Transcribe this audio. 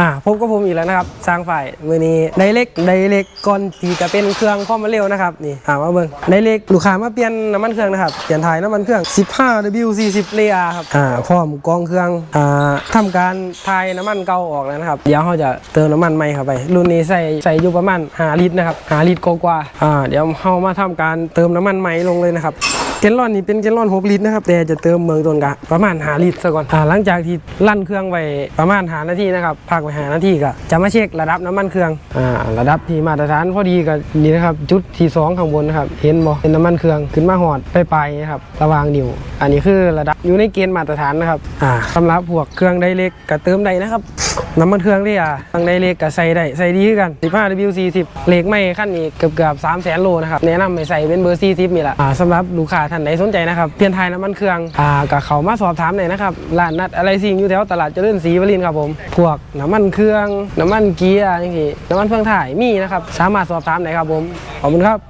อ่าพบกับผมอีกแล้วนะครับสร้างฝ่ายมือนี้ไดเล็กไดเล็กก่อนที่จะเป็นเครื่องความเร็วนะครับนี่อ่ามาเบิ่งไดเล็กลูกค้ามาเปลี่ยนน้ำมันเครื่องนะครับเปลี่ยนถ่ายน้ำมันเครื่อง 15 W40 เลอาครับอ่าพร้อมกองเครื่องอ่าทำการถ่ายน้ำมันเก่าออกแล้วนะครับเดี๋ยวเราจะเติมน้ำมันใหม่เข้าไป รุ่นนี้ใส่ใส่อยู่ประมาณ5ลิตรนะครับ5ลิตรกว่าอ่าเดี๋ยวเรามาทำการเติมน้ำมันใหม่ลงเลยนะครับ เกลลอนนี่เป็นเกลลอน6ลิตรนะครับแต่จะเติมเมืองต้นกะประมาณ5ลิตรซะก่อนอ่าหลังจากที่ลั่นเครื่องไว้ประมาณหานาทีนะครับพักไว้หานาทีก็จะมาเช็คระดับน้ำมันเครื่องอ่าระดับที่มาตรฐานพอดีก็นี่นะครับจุดที่2ข้างบนนะครับเห็นบ่เป็นน้ำมันเครื่องขึ้นมาหอดไปไปๆนะครับระวางนิ้วอันนี้คือระดับอยู่ในเกณฑ์มาตรฐานนะครับอ่าสำหรับพวกเครื่องไดเล็กก็เติมได้นะครับน้ำมันเครื่องนี่อะทางไดเล็กก็ใส่ได้ใส่ดีกัน15 W40 เล็กไม่ขั้นนี้เกือบเกือบ3แสนโลนะครับแนะนำให้ใส่เป็นเบอร์40นี่แหละอ่าสำหรับลูกค้าท่านใดสนใจนะครับเปลี่ยนไทยน้ำมันเครื่องอ่าก็เขามาสอบถามหน่อยนะครับร้านนัดอะไรสิ่งอยู่แถวตลาดเจริญศรีวรินทร์ครับผมพวกน้ำมันเครื่อง น้ำมันเกียร์อย่างงี้น้ำมันเพื่องถ่ายมีนะครับสามารถสอบถามได้ครับผมขอบคุณครับ